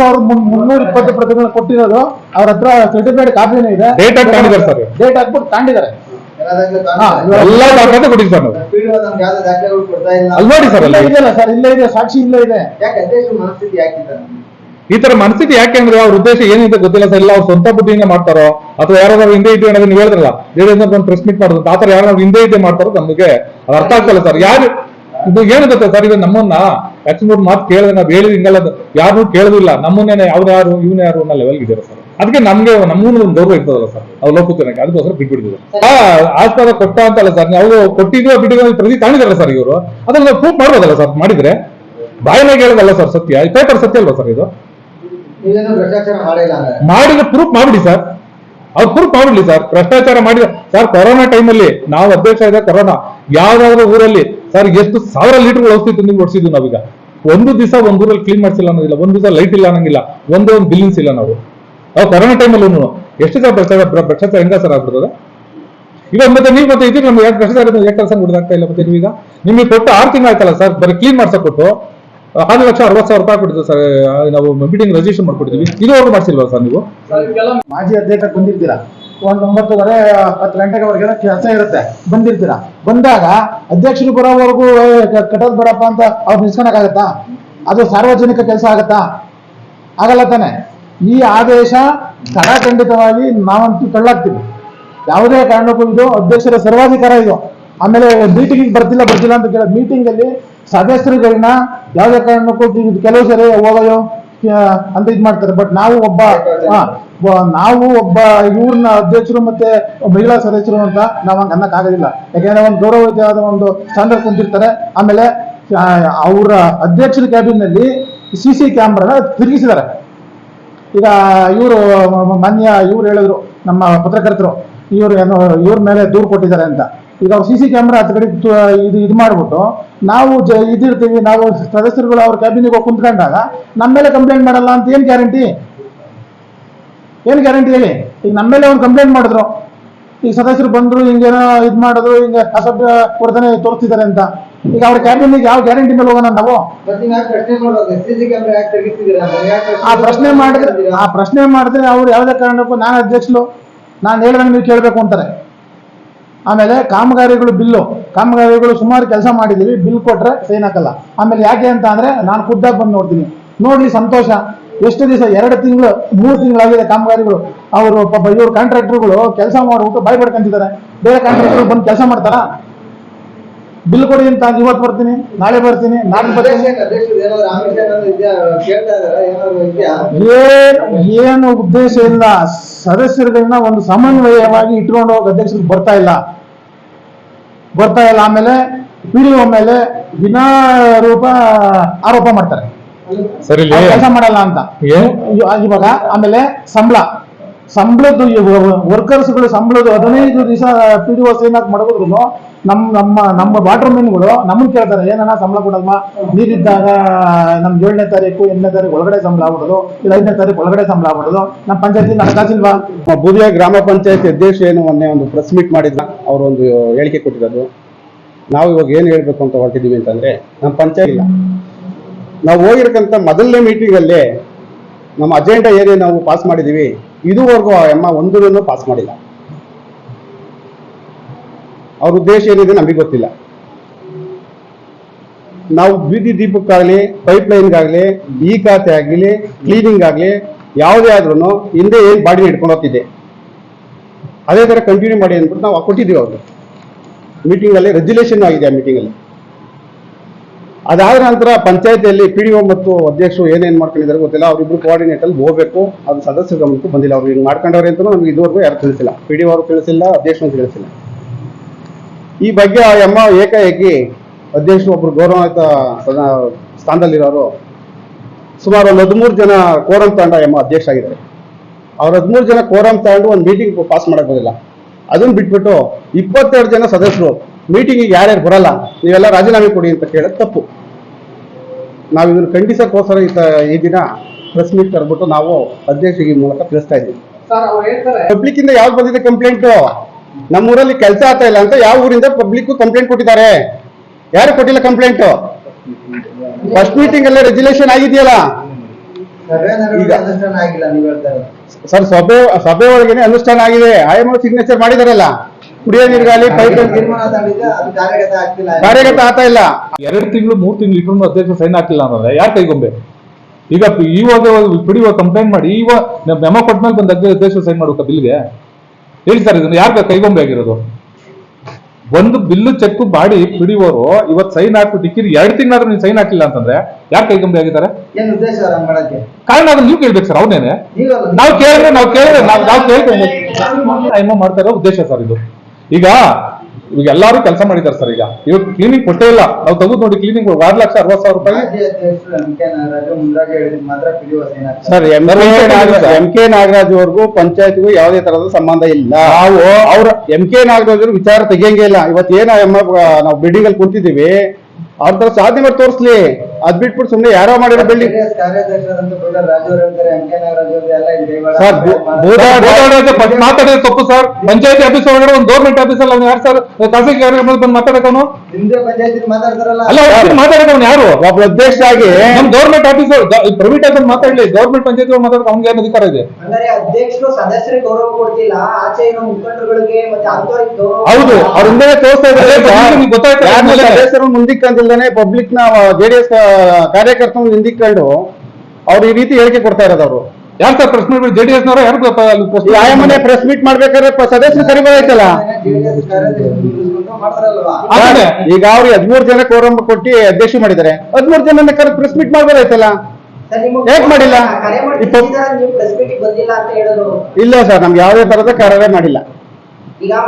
ಸಾವಿರದ ಮುನ್ನೂರ ಇಪ್ಪತ್ತು ಪ್ರತಿಗಳು ಕೊಟ್ಟಿರೋದು ಅವ್ರ ಹತ್ರ ಸರ್ಟಿಫಿಕೇಟ್ ಕಾಪಿನೇ ಇದೆ. ಡೇಟ್ ಹಾಕಿ ಸರ್. ಡೇಟ್ ಹಾಕ್ಬಿಟ್ಟು ತಾಂಡಿದ್ದಾರೆ. ಎಲ್ಲ ದಾಖಲಾತಿ ಕೊಟ್ಟಿದ್ದೀವಿ ಸರ್ ನಾವು ಅಲ್ಲಿ ನೋಡಿ ಸರ್ ಇಲ್ಲ ಅಲ್ಲಿ ಇದೆಯಲ್ಲ ಸರ್ ಇಲ್ಲೇ ಇದೆ ಸಾಕ್ಷಿ ಇಲ್ಲೇ ಇದೆ. ಈ ತರ ಮನಸ್ಥಿತಿ ಯಾಕೆ ಅಂದ್ರೆ ಅವ್ರ ಉದ್ದೇಶ ಏನಿದೆ ಗೊತ್ತಿಲ್ಲ ಸರ್. ಇಲ್ಲ ಅವ್ರ ಸ್ವಂತ ಬುದ್ಧಿಯಿಂದ ಮಾಡ್ತಾರೋ ಅಥವಾ ಯಾರಾದ್ರೂ ಹಿಂದೆ ಇಟ್ಟು ಅನ್ನೋದು ನೀವು ಹೇಳಿದ್ರಲ್ಲ ಜೆಡಿಎಸ್ ಒಂದು ಪ್ರೆಸ್ ಮೀಟ್ ಮಾಡೋದು ಆ ತರ ಯಾರು ಹಿಂದೆ ಇಟ್ಟು ಮಾಡ್ತಾರೋ ನಮಗೆ ಅದು ಅರ್ಥ ಆಗ್ತಲ್ಲ ಸರ್. ಯಾರು ಇದು ಏನು ಗೊತ್ತಾ ಸರ್ ಇದು ನಮ್ಮನ್ನ ಲಕ್ಷ್ಮೀರ್ ಮಾತು ಕೇಳಿದ್ರೆ ನಾವು ಹೇಳಿದ್ರೆ ಹಿಂಗಲ್ಲ ಯಾರು ಕೇಳುದಿಲ್ಲ. ನಮ್ಮನ್ನೇ ಅವ್ರು ಯಾರು ಇವನು ಯಾರು ಅನ್ನೋ ಲೆವೆಲ್ ಇದ್ದಾರೆ ಸರ್? ಅದಕ್ಕೆ ನಮ್ಗೆ ನಮ್ಮೂನ ಒಂದು ಗೌರವ ಇರ್ತದಲ್ಲ ಸರ್ ಅವ್ರು ಲೋಕೋತ್ತರಕ್ಕೆ ಅದಕ್ಕೋಸ್ಕರ ಬಿಟ್ಬಿಟ್ಟಿದ್ರು ಆ ಆಸ್ಪದ ಕೊಟ್ಟ ಅಂತಲ್ಲ ಸರ್ ಅವರು ಕೊಟ್ಟಿದ್ರು ಬಿಟ್ಟಿದ್ವಿ ಪ್ರತಿ ತಾಣಿದಾರಲ್ಲ ಸರ್ ಇವರು. ಅದನ್ನ ನಾವು ಪ್ರೂಫ್ ಮಾಡ್ಬೋದಲ್ಲ ಸರ್ ಮಾಡಿದ್ರೆ? ಬಾಯಿನಾಗ ಹೇಳೋದಲ್ಲ ಸರ್ ಸತ್ಯ. ಪೇಪರ್ ಸತ್ಯ ಅಲ್ವಾ ಸರ್ ಇದು? ನೀವೇನು ಭ್ರಷ್ಟಾಚಾರ ಮಾಡಿಲ್ಲ ಅಂದ್ರೆ? ಮಾಡಿದ್ರೆ ಪ್ರೂಫ್ ಮಾಡ್ಬಿಡಿ ಸರ್. ಅವ್ರು ಪ್ರೂಫ್ ಮಾಡ್ಬಿಡಿ ಸರ್. ಭ್ರಷ್ಟಾಚಾರ ಮಾಡಿದ ಸರ್ ಕೊರೋನಾ ಟೈಮಲ್ಲಿ ನಾವು ಅಧ್ಯಕ್ಷ ಇದೆ ಕೊರೋನಾ. ಯಾವ್ದಾದ್ರು ಊರಲ್ಲಿ ಸರ್ ಎಷ್ಟು ಸಾವಿರ ಲೀಟರ್ ಔಷಧಿ ತಂದು ಓಡಿಸಿದ್ವಿ ನಾವೀಗ. ಒಂದು ದಿವಸ ಒಂದೂರಲ್ಲಿ ಕ್ಲೀನ್ ಮಾಡಿಸಿಲ್ಲ ಅನ್ನೋದಿಲ್ಲ. ಒಂದು ದಿವಸ ಲೈಟ್ ಇಲ್ಲ ಅನ್ನಂಗಿಲ್ಲ. ಒಂದೇ ಒಂದು ಬಿಲ್ಲಿಂಗ್ಸ್ ಇಲ್ಲ ನಾವು. ನಾವು ಕೊರೋನಾ ಟೈಮಲ್ಲೂ ಎಷ್ಟು ಸರ್ ಭ್ರಷ್ಟಾಚಾರ ಭ್ರ- ಭ್ರಷ್ಟಾಚಾರ ಹೆಂಗ ಸರ್ ಆಗ್ಬಿಡ್ತದೆ? ಇವಾಗ ಮತ್ತೆ ನೀವು ಮತ್ತೆ ಇದು ನಮ್ಗೆ ಯಾಕೆ ಭ್ರಷ್ಟಾಚಾರ ಯಾಕೆ ಕೆಲಸ ಮುಗಿದಾಗ್ತಾ ಇಲ್ಲ ಮತ್ತೆ ನೀವೀಗ? ನಿಮಗೆ ಕೊಟ್ಟು ಆರು ತಿಂಗಳು ಆಯ್ತಲ್ಲ ಸರ್? ಬರೀ ಕ್ಲೀನ್ ಮಾಡ್ಸಕ್ ಕೊಟ್ಟು ಆರು ಲಕ್ಷ ಅರವತ್ತು ಸಾವಿರ ರೂಪಾಯಿ ಕೊಟ್ಟಿದ್ದು ಸರ್ ನಾವು ಮೀಟಿಂಗ್ ರಿಜಿಸ್ಟರ್ ಮಾಡ್ಕೊಟ್ಟಿದ್ವಿ ಇದುವರೆಗೂ ಮಾಡಿಸಿಲ್ವಾ ಸರ್ ನೀವು? ಮಾಜಿ ಅಧ್ಯಕ್ಷ ಬಂದಿರ್ತೀರಾ? ಒಂದ್ ಒಂಬತ್ತುವರೆ, ಹತ್ತು ಗಂಟೆವರೆಗೆ ಕೆಲಸ ಇರುತ್ತೆ. ಬಂದಿರ್ತೀರಾ? ಬಂದಾಗ ಅಧ್ಯಕ್ಷರು ಬರೋವರೆಗೂ ಕಟ್ಟೋದ್ ಬೇಡಪ್ಪ ಅಂತ ಅವ್ರು ನಿಲ್ಸ್ಕೊಳಕ್ಕಾಗತ್ತಾ? ಅದು ಸಾರ್ವಜನಿಕ ಕೆಲಸ ಆಗತ್ತಾ? ಆಗಲ್ಲ ತಾನೆ. ಈ ಆದೇಶ ಖಡಾಖಂಡಿತವಾಗಿ ನಾವಂತೂ ತಳ್ಳಾಗ್ತೀವಿ. ಯಾವುದೇ ಕಾರಣಕ್ಕೂ ಇದು ಅಧ್ಯಕ್ಷರ ಸರ್ವಾಧಿಕಾರ ಇದು. ಆಮೇಲೆ ಮೀಟಿಂಗ್ ಬರ್ತಿಲ್ಲ ಬರ್ತಿಲ್ಲ ಅಂತ ಕೇಳ ಮೀಟಿಂಗ್ ಅಲ್ಲಿ ಸದಸ್ಯರುಗಳನ್ನ ಯಾವುದೇ ಕಾರಣಕ್ಕೂ ಕೆಲವು ಸರಿ ಹೋಗೋದು ಅಂತ ಇದ್ ಮಾಡ್ತಾರೆ. ಬಟ್ ನಾವು ಒಬ್ಬ ನಾವು ಒಬ್ಬ ಇವ್ರನ್ನ ಅಧ್ಯಕ್ಷರು ಮತ್ತೆ ಮಹಿಳಾ ಸದಸ್ಯರು ಅಂತ ನಾವು ಹಂಗೆ ಅನ್ನಕ್ ಆಗೋದಿಲ್ಲ. ಯಾಕೆಂದ್ರೆ ಒಂದು ಗೌರವಯುತವಾದ ಒಂದು ಸ್ಟ್ಯಾಂಡರ್ಡ್ ಕುಂತಿರ್ತಾರೆ ಆಮೇಲೆ ಅವರ ಅಧ್ಯಕ್ಷರ ಕ್ಯಾಬಿನ್ ಸಿ ಸಿ ಕ್ಯಾಮ್ರಾನ ತಿರುಗಿಸಿದ್ದಾರೆ. ಈಗ ಇವರು, ಮಾನ್ಯ ಇವ್ರು ಹೇಳಿದ್ರು, ನಮ್ಮ ಪತ್ರಕರ್ತರು, ಇವ್ರು ಏನೋ, ಇವ್ರ ಮೇಲೆ ದೂರು ಕೊಟ್ಟಿದ್ದಾರೆ ಅಂತ. ಈಗ ಅವ್ರು ಸಿ ಸಿ ಕ್ಯಾಮ್ರಾ ಹತ್ತು ಇದು ಇದು ಮಾಡ್ಬಿಟ್ಟು, ನಾವು ಜ, ಇದಿರ್ತೀವಿ, ನಾವು ಸದಸ್ಯರುಗಳು ಅವ್ರ ಕ್ಯಾಬಿನಿಗೆ ಹೋಗಿ ಕುಂತ್ಕೊಂಡಾಗ ನಮ್ಮ ಮೇಲೆ ಕಂಪ್ಲೇಂಟ್ ಮಾಡಲ್ಲ ಅಂತ ಏನ್ ಗ್ಯಾರಂಟಿ ಏನ್ ಗ್ಯಾರಂಟಿ ಹೇಳಿ? ಈಗ ನಮ್ಮ ಮೇಲೆ ಒಂದು ಕಂಪ್ಲೇಂಟ್ ಮಾಡಿದ್ರು. ಈಗ ಸದಸ್ಯರು ಬಂದ್ರು ಹಿಂಗೇನೋ ಇದು ಮಾಡಿದ್ರು ಹಿಂಗ ಅಸಭ್ಯ ವರ್ತನೆ ತೋರಿಸ್ತಿದ್ದಾರೆ ಅಂತ. ಈಗ ಅವ್ರ ಕ್ಯಾಬಿನಿಗೆ ಯಾವ ಗ್ಯಾರಂಟಿ ಮೇಲೆ ಹೋಗೋಣ ನಾವು? ಆ ಪ್ರಶ್ನೆ ಮಾಡಿದ್ರೆ ಆ ಪ್ರಶ್ನೆ ಮಾಡಿದ್ರೆ ಅವ್ರು ಯಾವುದೇ ಕಾರಣಕ್ಕೂ ನಾನು ಅಧ್ಯಕ್ಷರು ನಾನು ಹೇಳಿದಂಗೆ ನೀವು ಕೇಳಬೇಕು ಅಂತಾರೆ. ಆಮೇಲೆ ಕಾಮಗಾರಿಗಳು ಬಿಲ್ಲು. ಕಾಮಗಾರಿಗಳು ಸುಮಾರು ಕೆಲಸ ಮಾಡಿದ್ದೀವಿ ಬಿಲ್ ಕೊಟ್ರೆ ಸೈನ್ ಹಾಕಲ್ಲ. ಆಮೇಲೆ ಯಾಕೆ ಅಂತ ಅಂದ್ರೆ ನಾನು ಖುದ್ದಾಗಿ ಬಂದು ನೋಡ್ತೀನಿ. ನೋಡ್ಲಿ ಸಂತೋಷ. ಎಷ್ಟು ದಿವಸ? ಎರಡು ತಿಂಗಳು ಮೂರು ತಿಂಗಳಾಗಿದೆ ಕಾಮಗಾರಿಗಳು. ಅವರು ಪಾಪ ಇವರು ಕಾಂಟ್ರಾಕ್ಟರ್ಗಳು ಕೆಲಸ ಮಾಡಿಬಿಟ್ಟು ಬಾಯ್ ಪಡ್ಕೊಂತಿದ್ದಾರೆ ಬೇರೆ ಕಾಂಟ್ರಾಕ್ಟರ್ ಬಂದು ಕೆಲಸ ಮಾಡ್ತಾರಾ? ಬಿಲ್ ಕೊಡಿ ಅಂತ ಇವತ್ತು ಬರ್ತೀನಿ ನಾಳೆ ಬರ್ತೀನಿ ನಾಳೆ ಬರ್ತೀನಿ. ಏನ್ ಏನು ಉದ್ದೇಶ ಇಲ್ಲ. ಸದಸ್ಯರುಗಳನ್ನ ಒಂದು ಸಮನ್ವಯವಾಗಿ ಇಟ್ಕೊಂಡು ಹೋಗಿ ಅಧ್ಯಕ್ಷರಿಗೆ ಬರ್ತಾ ಇಲ್ಲ. ಬರ್ತಾ ಇಲ್ಲ ಆಮೇಲೆ ಪಿಡಿಒ ಮೇಲೆ ವಿನಾರೂಪ ಆರೋಪ ಮಾಡ್ತಾರೆ. ಸರಿ ಕೆಲಸ ಮಾಡಲ್ಲ ಅಂತ. ಇವಾಗ ಆಮೇಲೆ ಸಂಬಳ. ಸಂಬಳದ್ದು ವರ್ಕರ್ಸ್ಗಳು ಸಂಬಳದ ಹದಿನೈದು ದಿವಸ ಪಿ ಡಿ ಓಸ್ ಏನಾಗ ಮಾಡಬಹುದು ನಮ್ ನಮ್ಮ ನಮ್ಮ ನಮ್ಮ ಮೀನ್ಗಳು ಮೆನ್ಗಳು ನಮ್ಮನ್ನ ಕೇಳ್ತಾರೆ ಏನನ್ನ ಸಂಬಳ ಕೊಡಲ್ವಾ? ನೀರಿದ್ದಾಗ ನಮ್ ಏಳನೇ ತಾರೀಕು ಎಂಟನೇ ತಾರೀಕು ಒಳಗಡೆ ಸಂಬಳ ಆಗ್ಬಿಡೋದು ಇಲ್ಲ ಐದನೇ ತಾರೀಕು ಒಳಗಡೆ ಸಂಬಳ ಆಗ್ಬಿಡೋದು ನಮ್ಮ ಪಂಚಾಯತಿ ಹಣಕಾಸಿಲ್ವಾ ಬುದಿಯ ಗ್ರಾಮ ಪಂಚಾಯತ್ ಅಧ್ಯಕ್ಷ ಏನು ಮೊನ್ನೆ ಒಂದು ಪ್ರೆಸ್ ಮೀಟ್ ಮಾಡಿದ್ರ ಅವರು ಒಂದು ಹೇಳಿಕೆ ಕೊಟ್ಟಿರೋದು. ನಾವು ಇವಾಗ ಏನು ಹೇಳ್ಬೇಕು ಅಂತ ಹೊರಟಿದೀವಿ ಅಂತಂದ್ರೆ ನಮ್ಮ ಪಂಚಾಯತ್ ಇಲ್ಲ. ನಾವು ಹೋಗಿರಕಂತ ಮೊದಲನೇ ಮೀಟಿಂಗ್ ಅಲ್ಲಿ ನಮ್ಮ ಅಜೆಂಡಾ ಏನೇ ನಾವು ಪಾಸ್ ಮಾಡಿದೀವಿ, ಇದುವರೆಗೂ ಆ ಎಮ್ಮ ಒಂದೂ ಪಾಸ್ ಮಾಡಿಲ್ಲ. ಅವ್ರ ಉದ್ದೇಶ ಏನಿದೆ ನಮಗೆ ಗೊತ್ತಿಲ್ಲ. ನಾವು ಬೀದಿ ದೀಪಕ್ಕಾಗಲಿ ಪೈಪ್ ಲೈನ್ಗಾಗಲಿ ಈ ಖಾತೆ ಆಗಲಿ ಕ್ಲೀನಿಂಗ್ ಆಗಲಿ, ಯಾವುದೇ ಆದ್ರೂ ಹಿಂದೆ ಏನು ಬಾಡಿ ಇಟ್ಕೊಂಡು ಹೋಗ್ತಿದ್ದೆ. ಅದೇ ಥರ ಕಂಟಿನ್ಯೂ ಮಾಡಿ ಅಂದ್ಬಿಟ್ಟು ನಾವು ಕೊಟ್ಟಿದ್ದೀವಿ ಅವ್ರಿಗೆ ಮೀಟಿಂಗಲ್ಲಿ ರೆಜ್ಯುಲೇಷನ್ ಆಗಿದೆ ಆ ಮೀಟಿಂಗಲ್ಲಿ ಅದಾದ ನಂತರ ಪಂಚಾಯತಿಯಲ್ಲಿ ಪಿ ಡಿ ಒ ಮತ್ತು ಅಧ್ಯಕ್ಷರು ಏನೇನು ಮಾಡ್ಕೊಂಡಿದ್ದಾರೆ ಗೊತ್ತಿಲ್ಲ. ಅವರಿಬ್ರು ಕೋಆರ್ಡಿನೇಟರ್ ಹೋಗಬೇಕು. ಅದು ಸದಸ್ಯರ ಗಮನಕ್ಕೆ ಬಂದಿಲ್ಲ. ಅವರು ಹಿಂಗೆ ಮಾಡ್ಕೊಂಡವ್ರೆ ಅಂತ ನಮ್ಗೆ ಇದುವರೆಗೂ ಯಾರು ತಿಳಿಸಿಲ್ಲ. ಪಿ ಡಿ ಅವರು ತಿಳಿಸಿಲ್ಲ, ಅಧ್ಯಕ್ಷರು ತಿಳಿಸಿಲ್ಲ. ಈ ಬಗ್ಗೆ ಆ ಅಮ್ಮ ಏಕಾಏಕಿ ಅಧ್ಯಕ್ಷರು ಒಬ್ರು ಗೌರವಾನ್ವಿತ ಸದಾ ಸ್ಥಾನದಲ್ಲಿರೋರು ಸುಮಾರು ಒಂದು ಹದಿಮೂರು ಜನ ಕೋರಂ ತಾಂಡ ಎಮ್ಮ ಅಧ್ಯಕ್ಷ ಆಗಿದ್ದಾರೆ ಅವ್ರ ಹದಿಮೂರು ಜನ ಕೋರಂ ತಗೊಂಡು ಒಂದು ಮೀಟಿಂಗ್ ಪಾಸ್ ಮಾಡೋಕ್ಕೋದಿಲ್ಲ ಅದನ್ನ ಬಿಟ್ಬಿಟ್ಟು ಇಪ್ಪತ್ತೆರಡು ಜನ ಸದಸ್ಯರು ಮೀಟಿಂಗಿಗೆ ಯಾರ್ಯಾರು ಬರಲ್ಲ, ನೀವೆಲ್ಲ ರಾಜೀನಾಮೆ ಕೊಡಿ ಅಂತ ಕೇಳೋದು ತಪ್ಪು. ನಾವು ಇದನ್ನು ಖಂಡಿಸೋಕ್ಕೋಸ್ಕರ ಈ ತ- ಈ ದಿನ ಪ್ರೆಸ್ ಮೀಟ್ ಕರೆದ್ಬಿಟ್ಟು ನಾವು ಅಧ್ಯಕ್ಷರಿಗೆ ಈ ಮೂಲಕ ತಿಳಿಸ್ತಾ ಇದ್ದೀವಿ. ಪಬ್ಲಿಕ್ ಇಂದ ಯಾವ್ದು ಬಂದಿದೆ ಕಂಪ್ಲೇಂಟ್ ನಮ್ಮೂರಲ್ಲಿ ಕೆಲಸ ಆಗ್ತಾ ಇಲ್ಲ ಅಂತ ಯಾವ ಊರಿಂದ ಪಬ್ಲಿಕ್ ಕಂಪ್ಲೇಂಟ್ ಕೊಟ್ಟಿದ್ದಾರೆ? ಯಾರು ಕೊಟ್ಟಿಲ್ಲ ಕಂಪ್ಲೇಂಟ್ ಫಸ್ಟ್ ಮೀಟಿಂಗ್ ಅಲ್ಲೇ ರೆಜುಲೇಷನ್ ಆಗಿದೆಯಲ್ಲ? ಸರ್ ಸಭೆ ಸಭೆ ಒಳಗೇನೆ ಅನುಷ್ಠಾನ ಆಗಿದೆ. ಆಯಮ್ ಸಿಗ್ನೇಚರ್ ಮಾಡಿದಾರಲ್ಲ. ಕುಡಿಯೋ ನೀರಿಗಾಗಲಿ ಪೈಪ್ ತೀರ್ಮಾನ ತಗೊಂಡಿದ್ದೆ ಅದು ಕಾರ್ಯಗತ ಆಗ್ತಾ ಇಲ್ಲ ಎರಡು ತಿಂಗಳು ಮೂರು ತಿಂಗಳು ಇಟ್ಕೊಂಡು ಅಧ್ಯಕ್ಷ ಸೈನ್ ಹಾಕಿಲ್ಲ ಅಂದ್ರೆ ಯಾರು ಕೈಗೊಂಬೆ ಈಗ ಇವಾಗ ಪಿಡಿಒ ಕಂಪ್ಲೇಂಟ್ ಮಾಡಿ ಇವಾಗ ಮೆಮೊ ಕೊಟ್ಮೇಲೆ ಬಂದ ಅಧ್ಯಕ್ಷ ಸೈನ್ ಮಾಡ್ಬೇಕಾ ಬಿಲ್ಗೆ ಹೇಳಿ ಸರ್ ಇದನ್ನ ಯಾರು ಕೈಗೊಂಬೆ ಆಗಿರೋದು ಒಂದು ಬಿಲ್ಲು ಚೆಕ್ ಮಾಡಿ ಪಿಡಿಒರು ಇವತ್ತು ಸೈನ್ ಹಾಕ್ಬಿಟ್ಟು ಇಕ್ಕಿರಿ ಎರಡು ತಿಂಗಳಾದ್ರೂ ನೀವು ಸೈನ್ ಹಾಕಿಲ್ಲ ಅಂತಂದ್ರೆ ಯಾರು ಕೈಗೊಂಬೆ ಆಗಿದ್ದಾರೆ ಏನ್ ಉದ್ದೇಶ ಮಾಡಕ್ಕೆ ಕಾರಣ ಅದನ್ನ ನೀವು ಕೇಳ್ಬೇಕು ಸರ್ ಅವನೇನೆ ನಾವು ಕೇಳಿದ್ರೆ ನಾವು ಕೇಳಿದ್ರೆ ನಾವು ನಾವು ಕೇಳ್ತೇವೆ ಏನೋ ಮಾಡ್ತಾ ಇರೋ ಉದ್ದೇಶ ಸರ್ ಇದು ಈಗ ಈಗ ಎಲ್ಲಾರು ಕೆಲಸ ಮಾಡಿದ್ದಾರೆ ಸರ್ ಈಗ. ಇವಾಗ ಕ್ಲೀನಿಂಗ್ ಕೊಟ್ಟೇ ಇಲ್ಲ. ನಾವು ತಗದು ನೋಡಿ ಕ್ಲೀನಿಂಗ್ ಆರು ಲಕ್ಷ ಅರವತ್ತು ಸಾವಿರ ರೂಪಾಯಿ. Sir M K Nagaraj M K Nagaraj ಅವ್ರಿಗೂ ಪಂಚಾಯತ್ಗೂ ಯಾವುದೇ ತರಹದ ಸಂಬಂಧ ಇಲ್ಲ. ನಾವು ಅವ್ರ ಎಂ ಕೆ ನಾಗರಾಜ್ ಅವ್ರ ವಿಚಾರ ತೆಗಿಯಂಗೆ ಇಲ್ಲ. ಇವತ್ತು ಏನ ನಾವು ಬಿಲ್ಡಿಂಗ್ ಅಲ್ಲಿ ಕುಂತಿದೀವಿ ಅವ್ರ ತರ ಸಾಧ್ಯ ಮಾಡಿ ತೋರಿಸ್ಲಿ. ಅದ್ ಬಿಟ್ಬಿಟ್ಟು ಸುಮ್ನೆ ಯಾರೋ ಮಾಡಿರೋ ಬಿಲ್ಡಿಂಗ್. ಸರ್, ಮಾತಾಡೋದು ತಪ್ಪು ಸರ್. ಪಂಚಾಯತಿ ಆಫೀಸ್ ಒಳಗಡೆ ಒಂದು ಗೌರ್ಮೆಂಟ್ ಆಫೀಸ್ ಅಲ್ಲಿ ಅವ್ನು ಯಾರು ಸರ್? ಖಾಸಗಿ ಕಾರ್ಯಕ್ರಮದಲ್ಲಿ ಬಂದು ಮಾತಾಡಕವನು ಅಲ್ಲ ಪಂಚಾಯತಿ ಮಾತಾಡ್ತಾರಲ್ಲ. ಅಲ್ಲ ಮಾತಾಡಕವನು ಯಾರು? ಒಬ್ಬ ಅಧ್ಯಕ್ಷ ಆಗಿ ನಮ್ ಗೌರ್ಮೆಂಟ್ ಆಫೀಸ್ ಪ್ರೈವೇಟ್ ಆಫೀಸ್ ಮಾತಾಡ್ಲಿ ಗೌರ್ಮೆಂಟ್ ಪಂಚಾಯತಿ ಮಾತಾಡಕ್ಕೆ ಅವ್ನಿಗೆ ಏನು ಅಧಿಕಾರ ಇದೆ? ಅಂದರೆ ಅಧ್ಯಕ್ಷರು ಸದಸ್ಯರಿಗೆ ಗೌರವ ಕೊಡ್ತಿಲ್ಲ ಆಚೆ ಇರೋ ಮುಖಂಡರುಗಳಿಗೆ ಮತ್ತೆ ಅಂತವರಿಗೆ ಹೌದು ಅವ್ರ ಹಿಂದೆ ತೋರಿಸ್ತಾ ಇದ್ದಾರೆ ಗೊತ್ತಾಯ್ತು. ಸದಸ್ಯರು ಮುಂದಿಕ್ಕಂದಿಲ್ದಾನೆ ಪಬ್ಲಿಕ್ನ ಜೆಡಿಎಸ್ ಕಾರ್ಯಕರ್ತನ ನಿಂದಿಕೊಂಡು ಅವ್ರು ಈ ರೀತಿ ಹೇಳಿಕೆ ಕೊಡ್ತಾ ಇರೋದು ಅವರು. ಯಾರು sir press meet J D S ನವರು? ಯಾರು ಆಯಮ್ಮನೆ ಪ್ರೆಸ್ ಮೀಟ್ ಮಾಡ್ಬೇಕಾದ್ರೆ ಸದಸ್ಯರು ಸರಿ ಬರೈತಲ್ಲ ಈಗ ಅವ್ರು ಹದಿಮೂರು ಜನ ಕೋರಂ ಕೊಟ್ಟು ಅಧ್ಯಕ್ಷ ಮಾಡಿದ್ದಾರೆ. ಹದಿಮೂರು ಜನ ಕರೆ ಪ್ರೆಸ್ ಮೀಟ್ ಮಾಡ್ಬೇಕಾಯ್ತಲ್ಲ ಯಾಕ್ ಮಾಡಿಲ್ಲ? ಇಲ್ಲ ಸರ್ ನಮ್ಗೆ ಯಾವುದೇ ತರದ ಕಾರ್ಯವೇ ಮಾಡಿಲ್ಲ. ಈಗ